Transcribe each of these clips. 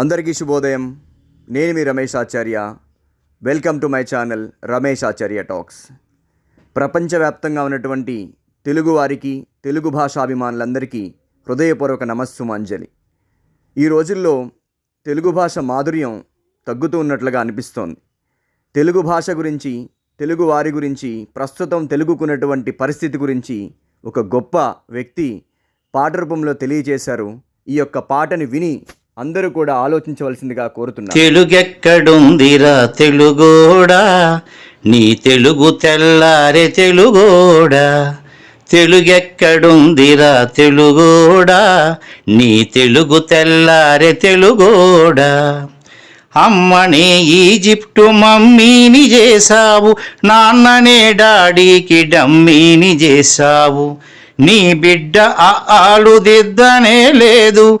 అందరికీ శుభోదయం. నేను మీ Ramesh Acharya. Welcome to my channel Ramesh Acharya talks. ప్రపంచవ్యాప్తంగా ఉన్నటువంటి తెలుగు వారికి తెలుగు భాషాభిమానులందరికీ హృదయపూర్వక నమస్సుమాంజలి. ఈ రోజుల్లో తెలుగు భాష మాధుర్యం తగ్గుతూ ఉన్నట్లుగా అనిపిస్తోంది. తెలుగు భాష గురించి తెలుగు వారి గురించి ప్రస్తుతం తెలుగుకున్నటువంటి పరిస్థితి గురించి ఒక గొప్ప వ్యక్తి పాట రూపంలో తెలియజేశారు. ఈ యొక్క పాటని విని అందరూ కూడా ఆలోచించవలసిందిగా కోరుతున్నారు తెలుగెక్కడుందిరా తెలుగోడా? నీ తెలుగు తెల్లారే తెలుగోడా? తెలుగెక్కడుందిరా తెలుగోడా? నీ తెలుగు తెల్లారే తెలుగోడా? అమ్మనే ఈజిప్టు మమ్మీని చేశావు నాన్ననే డాడీకి డమ్మీని చేశావు. నీ బిడ్డ ఆలుదిద్దనే లేదు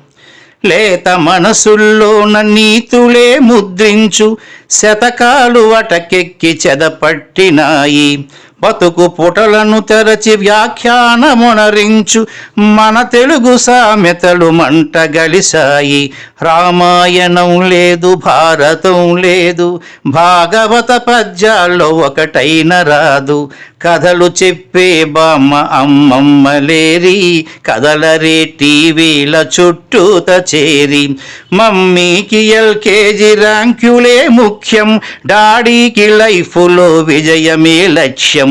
లేత మనసుల్లోన నీతులే ముద్రించు శతకాలు అటకెక్కి చెదపట్టినాయి. బతుకు పుటలను తెరచి వ్యాఖ్యానమునరించు మన తెలుగు సామెతలు మంట గలిసాయి రామాయణం లేదు భారతం లేదు భాగవత పద్యాల్లో ఒకటైన రాదు. కథలు చెప్పే బామ్మ అమ్మమ్మ లేరి కథలరే టీవీల చుట్టూత చేరి. మమ్మీకి ఎల్కేజీ ర్యాంకులే ముఖ్యం డాడీకి లైఫ్లో విజయమే లక్ష్యం.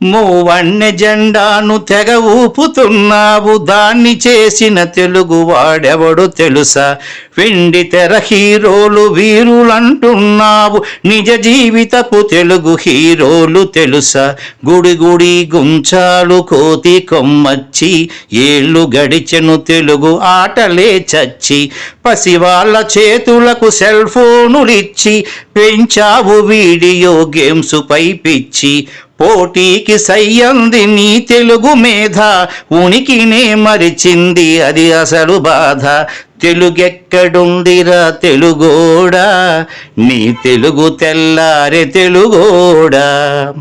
మూవణ్య జెండాను తెగ ఊపుతున్నావు. దాన్ని చేసిన తెలుగు వాడెవడు తెలుసా? వెండి తెర హీరోలు వీరులంటున్నావు. నిజ జీవితపు తెలుగు హీరోలు తెలుసా? గుడి గుడి గుంచాలు కోతి కొమ్మచ్చి ఏళ్ళు గడిచెను తెలుగు ఆటలే చచ్చి పసివాళ్ళ చేతులకు సెల్ ఫోనులిచ్చి పెంచావు వీడియో గేమ్స్ పై పిచ్చి పోటీకి సయ్యంది నీ తెలుగు మేధ ఉనికినే మరిచింది అది అసలు బాధ. తెలుగెక్కడుందిరా తెలుగోడా నీ తెలుగు తెల్లారే తెలుగోడా.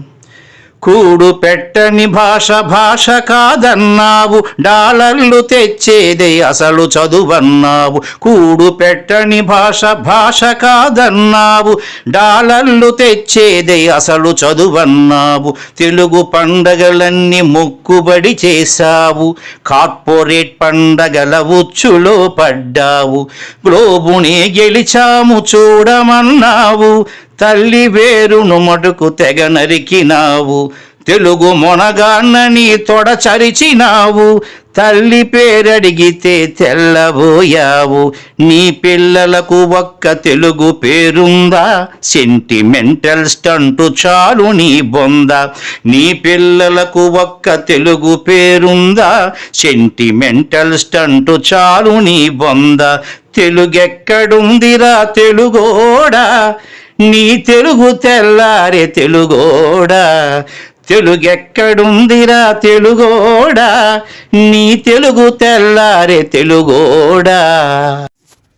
కూడు పెట్టని భాష భాష కాదన్నావు డాలర్లు తెచ్చేదే అసలు చదువన్నావు. కూడు పెట్టని భాష భాష కాదన్నావు డాలర్లు తెచ్చేదే అసలు చదువన్నావు. తెలుగు పండగలన్నీ మొక్కుబడి చేశావు కార్పొరేట్ పండగల ఉచ్చులో పడ్డావు. గ్లోబునే గెలిచాము చూడమన్నావు తల్లి వేరును మటుకు తెగ నరికినావు. తెలుగు మొనగాన్నని తొడచరిచినావు తల్లి పేరడిగితే తెల్లబోయావు. నీ పిల్లలకు ఒక్క తెలుగు పేరుందా? సెంటిమెంటల్ స్టంటు చాలు నీ బొంద. నీ పిల్లలకు ఒక్క తెలుగు పేరుందా? సెంటిమెంటల్ స్టంటు చాలు నీ బొంద. తెలుగెక్కడుందిరా తెలుగోడా? నీ తెలుగు తెల్లారే తెలుగోడా. తెలుగెక్కడుందిరా తెలుగోడా? నీ తెలుగు తెల్లారే తెలుగోడా.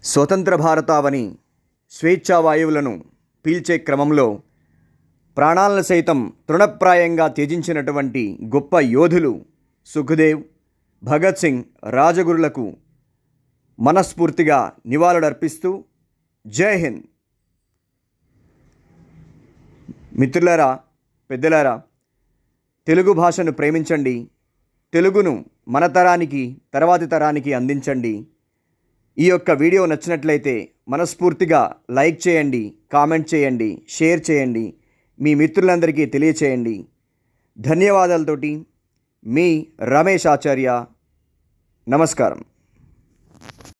స్వతంత్ర భారతావని స్వేచ్ఛా వాయువులను పీల్చే క్రమంలో ప్రాణాలను సైతం తృణప్రాయంగా త్యజించినటువంటి గొప్ప యోధులు సుఖదేవ్ భగత్ సింగ్ రాజగురులకు మనస్ఫూర్తిగా నివాళులర్పిస్తూ జై హింద్. మిత్రులారా పెద్దలారా తెలుగు భాషను ప్రేమించండి తెలుగును మన తరానికి తర్వాతి తరానికి అందించండి. ఈ యొక్క వీడియో నచ్చినట్లయితే మనస్ఫూర్తిగా లైక్ చేయండి కామెంట్ చేయండి షేర్ చేయండి మీ మిత్రులందరికీ తెలియచేయండి. ధన్యవాదాలతోటి మీ రమేష్ ఆచార్య నమస్కారం.